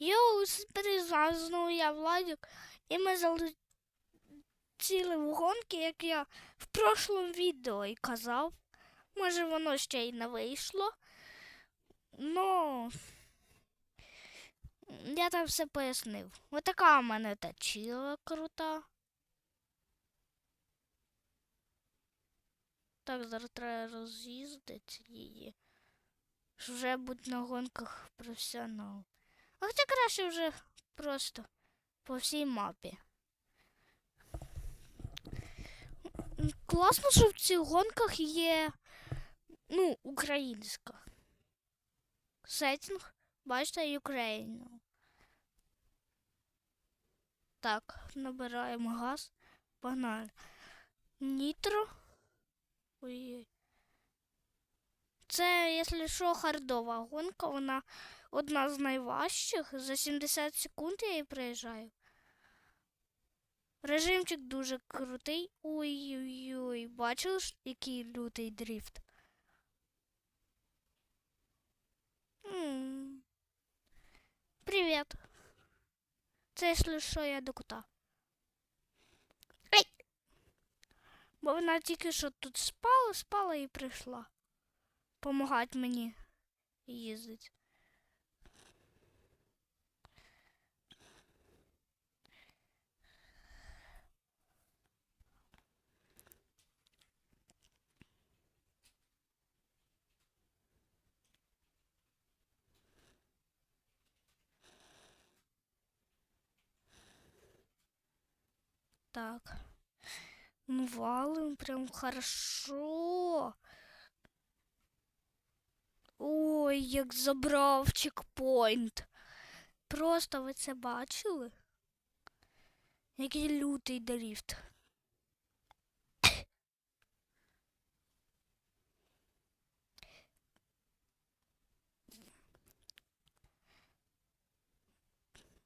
Йоу, знову я Владик, і ми залетіли в гонки, як я в прошлому відео і казав. Може, воно ще й не вийшло. Ну, я там все пояснив. Отака у мене тачила крута. Так, зараз треба роз'їздити її. Вже бути на гонках професіонал. А хоча краще вже просто по всій мапі. Класно, що в цих гонках є ну, українська. Сеттінг, бачите, Україну. Так, набираємо газ. Погнали. Нітро. Ой. Це, якщо що, хардова гонка, вона одна з найважчих. За 70 секунд я її приїжджаю. Режимчик дуже крутий. Ой-ой-ой, бачили, ж, який лютий дріфт? Привіт. Це якщо що я до кота. Ей! Бо вона тільки що тут спала, спала і прийшла. Помагати мені їздити. Так. Ну, валим прям хорошо. Ой, як забрав чекпоінт. Просто ви це бачили? Який лютий дріфт.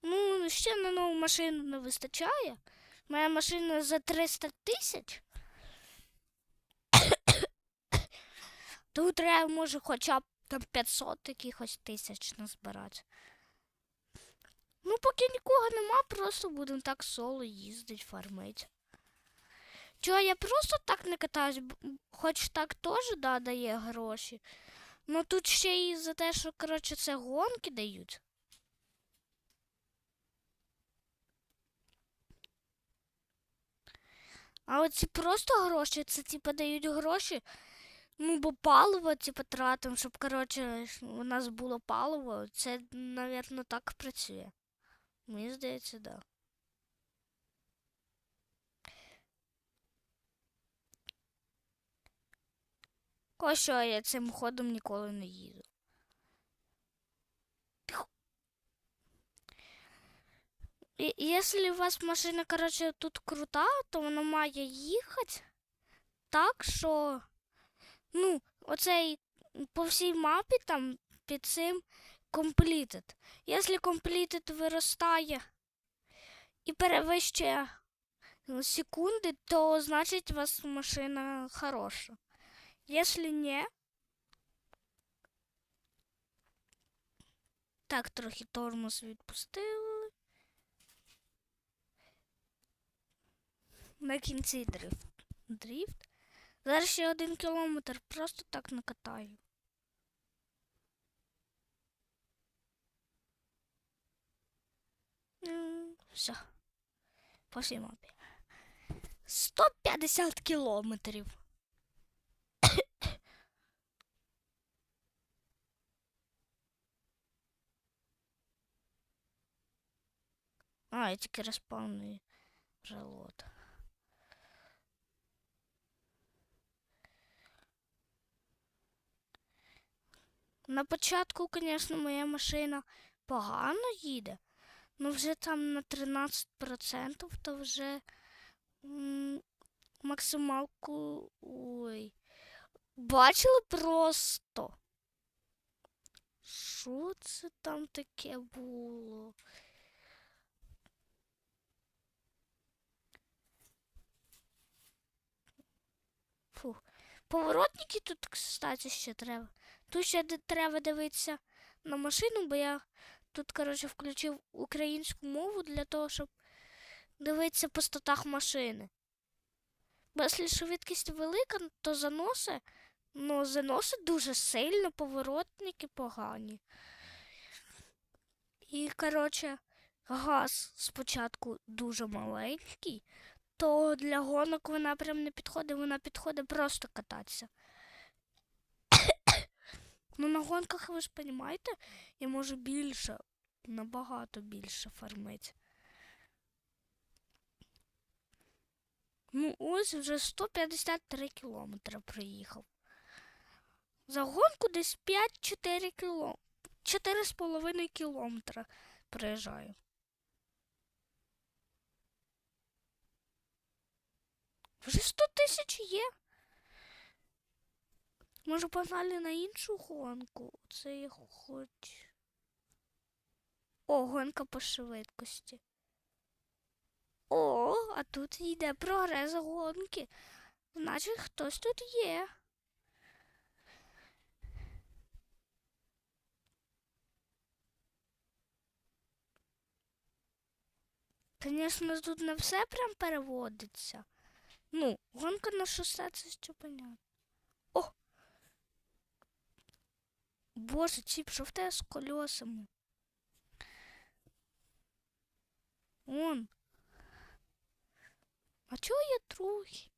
Ну, ще на нову машину не вистачає. Моя машина за 300 тисяч. Тут треба, може, хоча б там 500 якихось тисяч назбирати. Ну, поки нікого нема, просто будемо так соло їздить, фармить. Чого, я просто так не катаюсь, хоч так теж да, дає гроші. Ну тут ще і за те, що, коротше, це гонки дають. А оці просто гроші, це типа дають гроші. Ну, бо паливо, типа, тратимо, щоб, коротше, у нас було паливо. Це, навірно, так працює. Мені здається, да. Ось я цим ходом ніколи не їду. І якщо у вас машина, коротше, тут крута, то вона має їхати так, що ну, оцей по всій мапі там під цим completed. Якщо completed виростає і перевищує ну, секунди, то значить у вас машина хороша. Якщо ні, так, трохи тормоз відпустили. На кінці дрифт. Дріфт. Зараз ще один кілометр, просто так накатаю. Все. По всій мапі. 150 кілометрів. А, я тільки респавную желот. На початку, звісно, моя машина погано їде. Ну вже там на 13%, то вже максималку. Ой. Бачили просто? Що це там таке було? Фу. Поворотники тут, кстати, ще треба. Тут ще треба дивитися на машину, бо я тут, коротше, включив українську мову для того, щоб дивитися по статах машини. Бо якщо швидкість велика, то заноси, ну, заноси дуже сильно, поворотники погані. І, коротше, газ спочатку дуже маленький, то для гонок вона прям не підходить, вона підходить просто кататися. Ну, на гонках, ви ж розумієте, я можу більше, набагато більше фармити. Ну, ось вже 153 кілометри проїхав. За гонку десь 5-4 кіло... 4,5 кілометра проїжджаю. Вже 100 тисяч є. Може, погнали на іншу гонку? Це я хоч. О, гонка по швидкості. О, а тут йде прогрес гонки. Значить, хтось тут є. Звісно, тут не все прям переводиться. Ну, гонка на шосе, це ще понятно. Боже, що в тебе з колесами? Он. А чого я другий?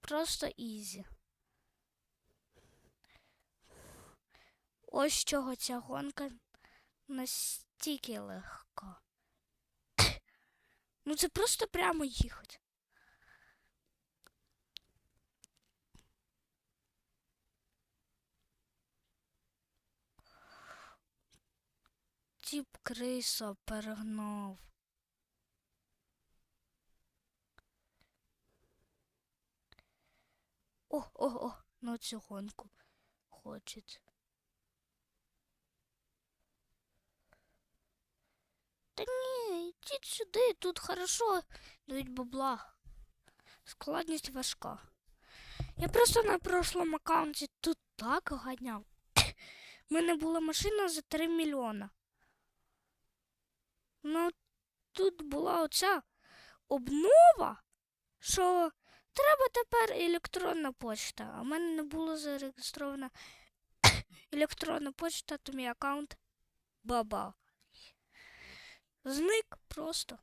Просто ізі. Ось чого ця гонка настільки легка. Ну це просто прямо їхати. Тіп криса перегнав. О, о, о, на цю гонку хочеться. Та ні, йдіть сюди, тут хорошо дають бабла. Складність важка. Я просто на прошлому аккаунті тут так ганяв. У мене була машина за 3 мільйона. Ну, тут була оця обнова, що треба тепер електронна почта. А в мене не було зареєстрована електронна почта, то мій аккаунт баба. Зник просто.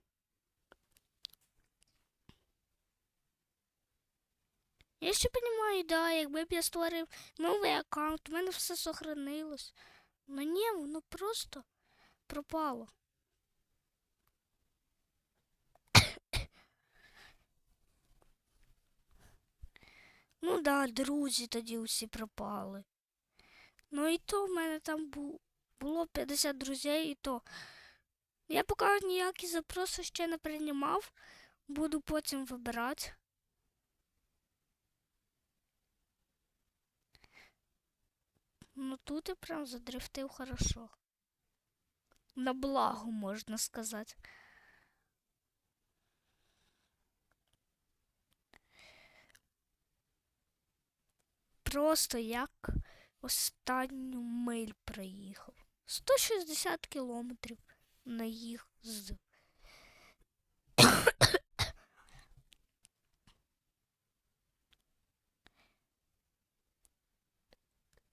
Я ще розумію, да, якби б я створив новий аккаунт, у мене все сохранилось. Ну ні, воно просто пропало. Ну да, друзі тоді усі пропали. Ну і то в мене там бу було 50 друзей, і то. Я поки ніякі запроси ще не приймав, буду потім вибирати. Ну тут я прям задрифтив хорошо. На благо, можна сказати. Просто як останню миль проїхав. 160 кілометрів на їх з.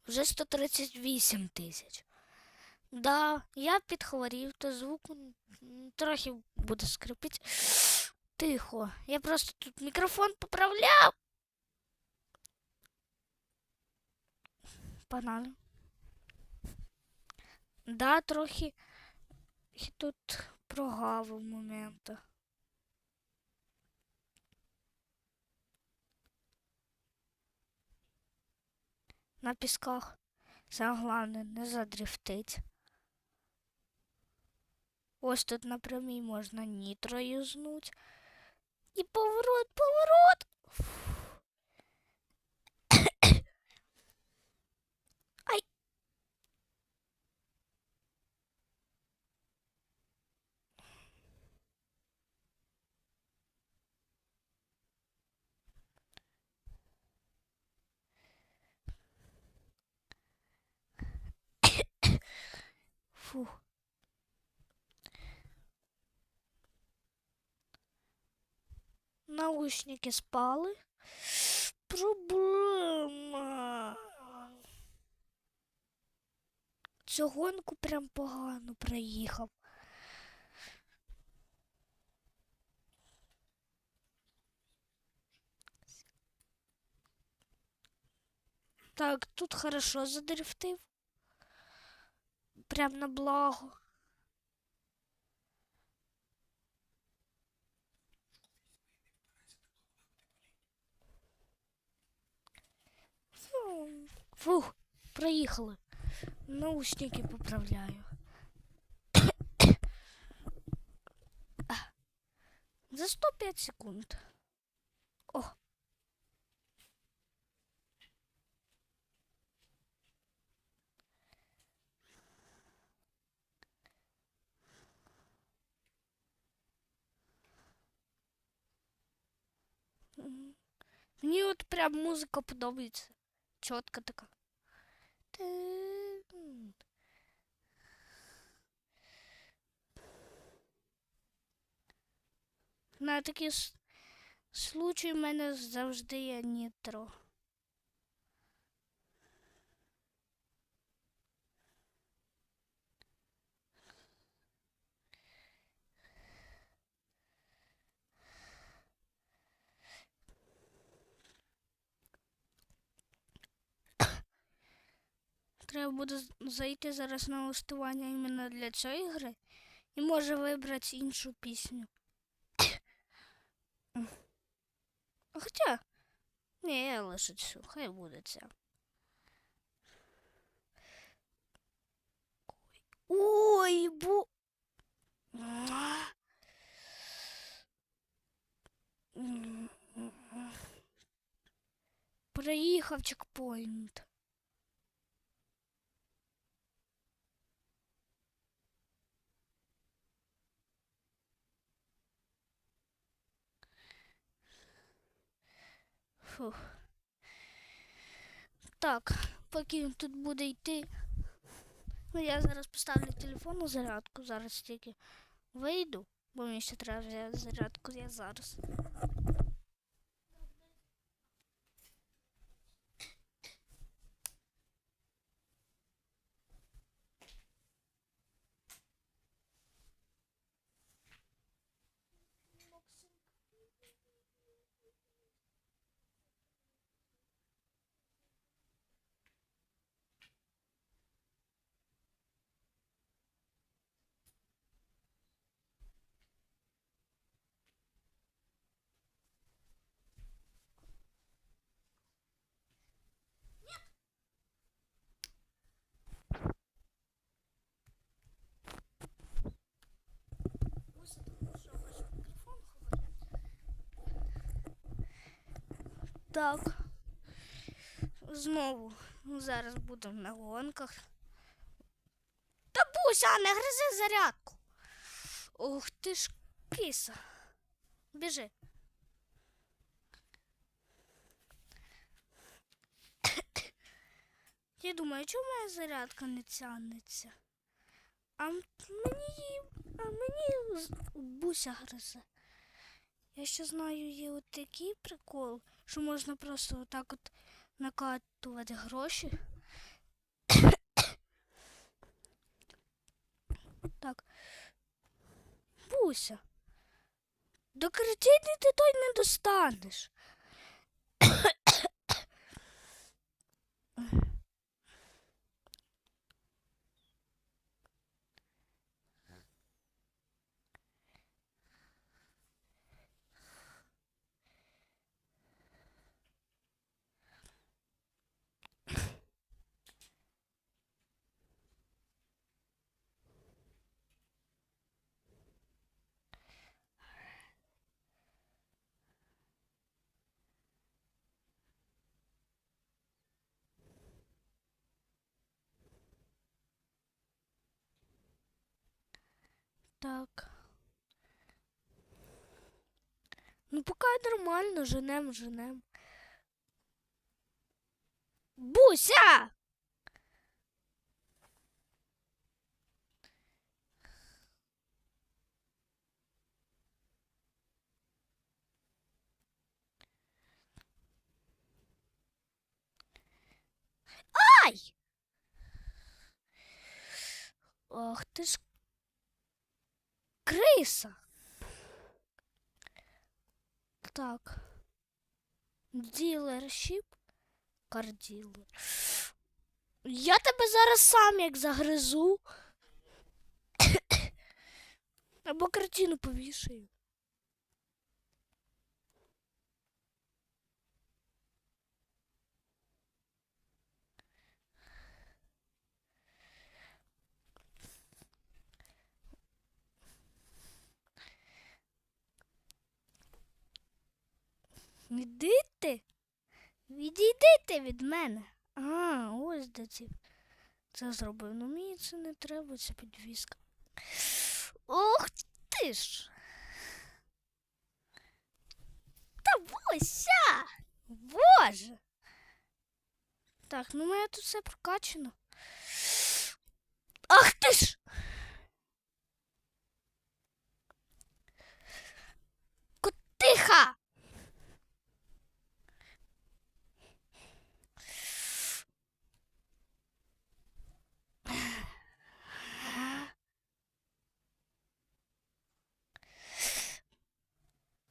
Вже 138 тисяч. Да, я підхворів, то звук трохи буде скрипити. Тихо. Я просто тут мікрофон поправляв. Погнали. Да, трохи тут прогавив моменти. На пісках саме головне не задрифтить. Ось тут напрямій можна нітро юзнуть. І поворот, поворот. Ай. Фух. Наушники спали. Проблема. Цю гонку прям погано проїхав. Так, тут хорошо задрифтив. Прям на благо. Фу, Фух, проїхали. Наушники поправляю. За 105 секунд. О. Мені от прям музика подобається. Чітка така. На такі случай в мене завжди є нітро. Треба буде зайти зараз на налаштування іменно для цієї гри і може вибрати іншу пісню. Хоча. Ні, я лише цю, хай буде ця. Ой. А. Проїхав чекпоінт. Фух. Так, поки він тут буде йти. Ну, я зараз поставлю телефон на зарядку, зараз тільки вийду, бо мені ще треба взяти зарядку, я зараз. Так. Знову зараз будемо на гонках. Та Буся, не гризи зарядку. Ух ти ж киса. Біжи. Я думаю, чому моя зарядка не тягнеться? А мені, а мені буся гризе. Я ще знаю, є от такий прикол, що можна просто так от накатувати гроші. так. Буся. До картини ти той не достанеш. Так. Ну, пока нормально, женем, женем. Буся! Ай! Ах ти ж криса. Так. Ділершіп. Карділер. Я тебе зараз сам як загризу. Або картину повішаю. Відійти? Відійдите від мене. А, ось де ці. Це зробив. Ну мені це не треба, це підвіска. Ох ти ж. Та бося! Боже. Так, ну моє тут все прокачано. Ах ти ж! Котиха!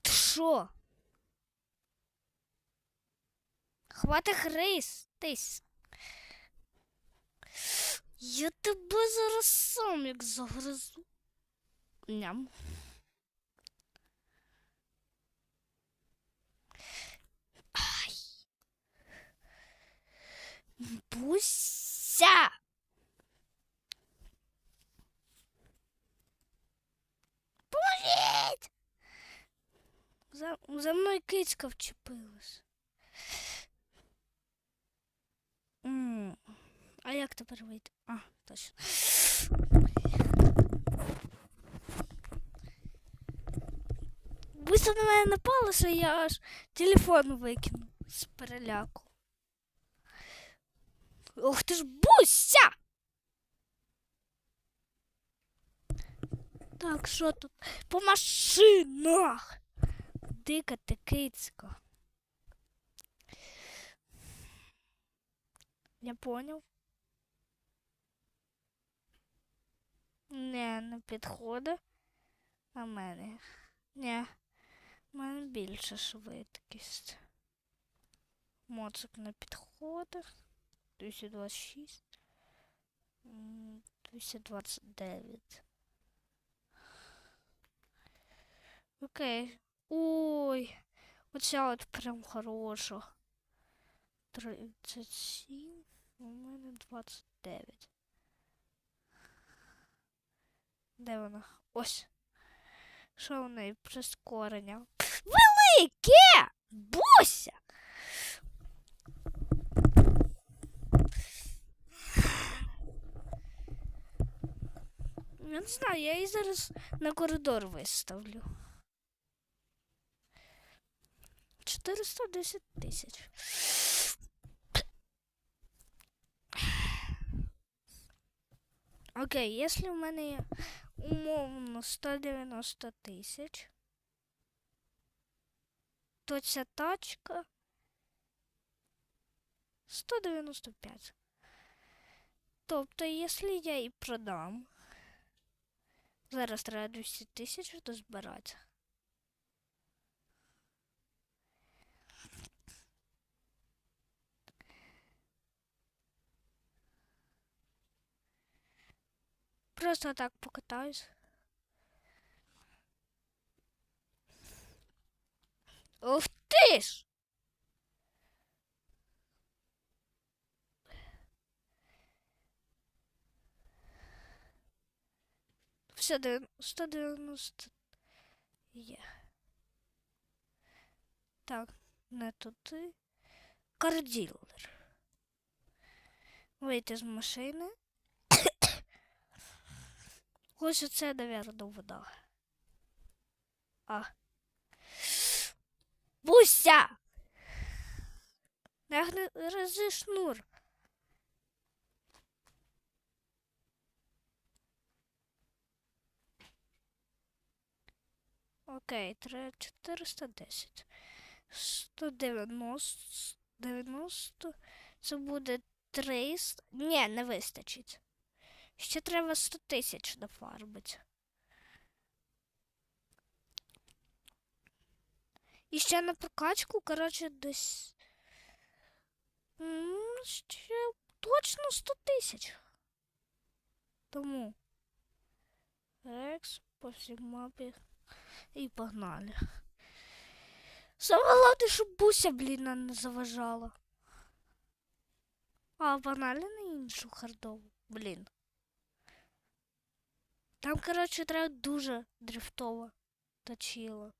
Ти що? Хвати христись. Я тебе зараз сам як загризу. Ням. Ай. Буся. За, за мною кицька вчепилась. М, А як тепер вийти? А, точно. Быстро на мене напало, що я аж телефон викинув з переляку. Ох ти ж буся! Так, що тут? По машинах! Дика кицька. Я поняв. Не, не підходить. А мене. Ні. У мене більше швидкість. Моцик не підходить. 226. М, 229. Окей. Ой. Оця от прям хороша. 37. У мене 29. Де вона? Ось. Що в неї прискорення? Велике! Буся! Я не знаю, я її зараз на коридор виставлю. 410 тисяч. Окей, якщо в мене є умовно 190 тисяч, то ця тачка 195. Тобто, якщо я її продам, зараз треба 200 тисяч дозбирати. Просто так покатаюсь. Ух ти ж! Все, дев'ян- 190 є. Так, не туди. Карділер. Вийти з машини. Ось оце, навірно, вода. А. Буся! Гризи шнур. Окей, треба 410. 190. 90. Це буде 300. Ні, не вистачить. Ще треба 100 тисяч нафармити. І ще на прокачку, коротше, десь. Ще точно 100 тисяч. Тому. Рекс по всій мапі. І погнали. Саме головне, щоб буся, блін, не заважала. А, погнали на іншу хардову. Блін. Там, коротше, треба дуже дрифтово точило.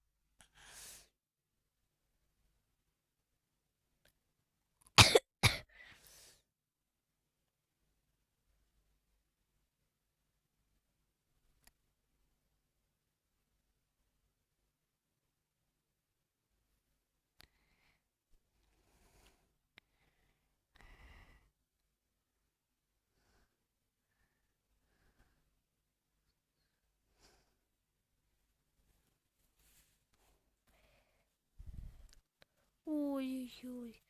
Ой-ой-ой.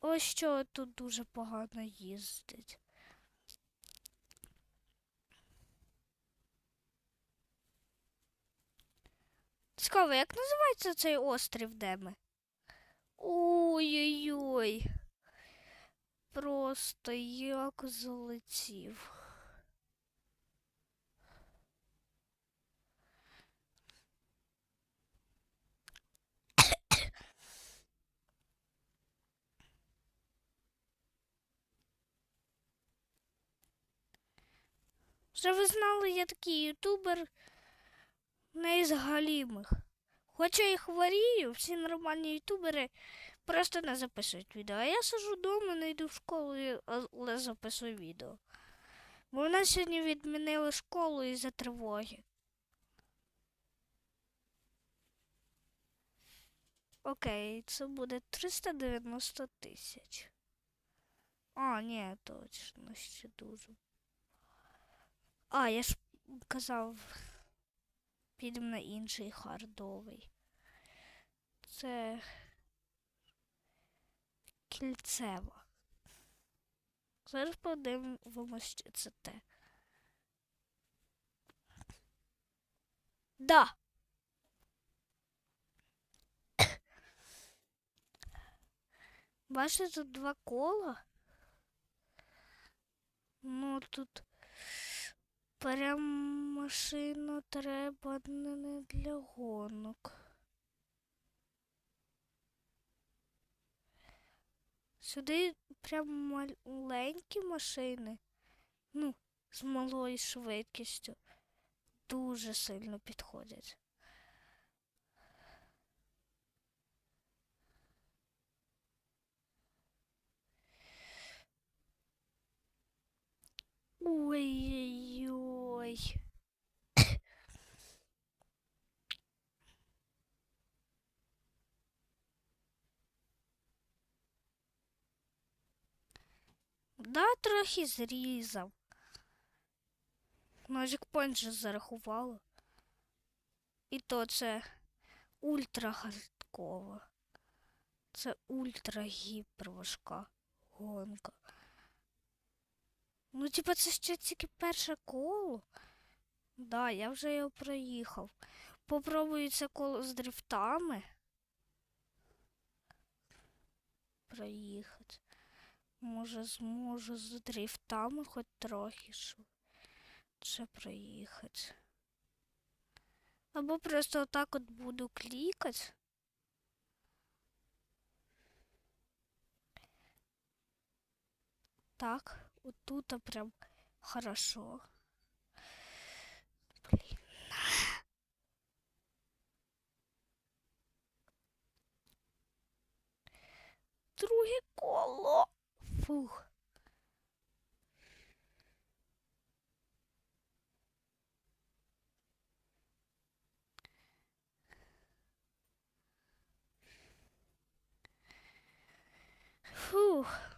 Ось що тут дуже погано їздить. Цікаво, як називається цей острів, де ми? Ой-ой-ой. Просто як залетів. Вже ви знали, я такий ютубер не. Хоча і хворію, всі нормальні ютубери просто не записують відео. А я сижу вдома, не йду в школу, але записую відео. Бо в нас сьогодні відмінили школу із-за тривоги. Окей, це буде 390 тисяч. А, ні, точно, ще дуже. А, я ж казав, підемо на інший хардовий. Це кільцева. Зараз подивимося, що це те. Да. Бачите, тут два кола. Ну, тут прям машину треба не для гонок. Сюди прям маленькі машини, ну, з малою швидкістю, дуже сильно підходять. Ой-ой-ой. Да, трохи зрізав. Magic Point же зарахувало. І то це ультра хардково. Це ультра гіперважка гонка. Ну, типа, це ще тільки перше коло. Да, я вже його проїхав. Попробую це коло з дрифтами. Проїхати. Може, зможу з дрифтами хоч трохи ще проїхати. Або просто отак от буду клікати. Так, отут прям хорошо. Блін. Друге коло. Фух. Фух.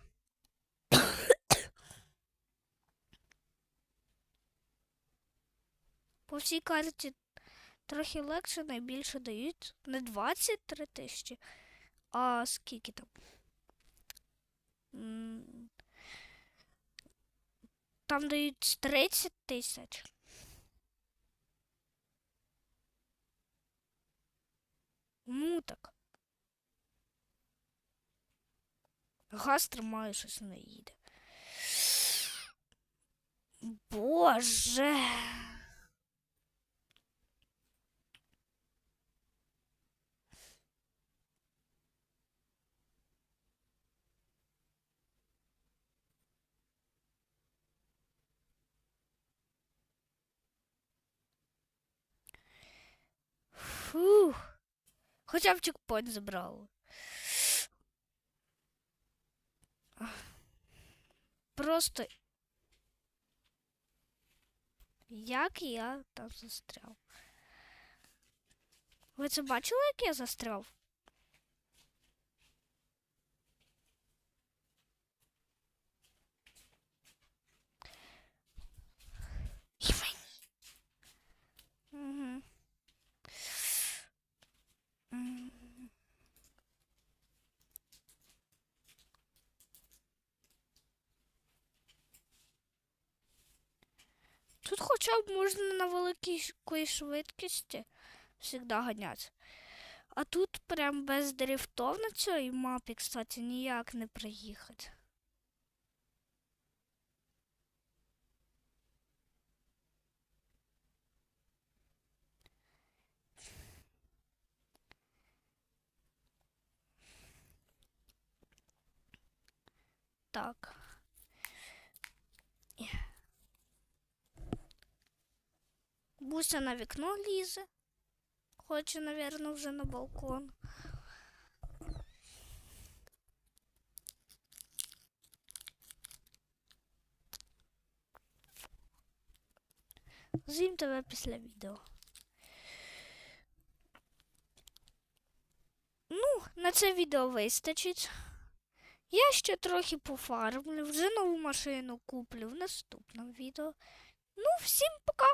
По всій карті трохи легше, найбільше дають не 23 тисячі, а скільки там? Там дають 30 тисяч. Ну так. Газ тримає, щось не їде. Боже. Фух. Хоча б чекпоінт забрали. Просто як я там застряв. Ви це бачили, як я застряв? І мені. Тут хоча б можна на великій швидкості завжди ганятися. А тут прям без дрифтов на цій мапі, кстати, ніяк не проїхати. Так. Буся на вікно лізе. Хоче, напевно, вже на балкон. З'їм тебе після відео. Ну, на це відео вистачить. Я ще трохи пофармлю, вже нову машину куплю в наступному відео. Ну, всім пока!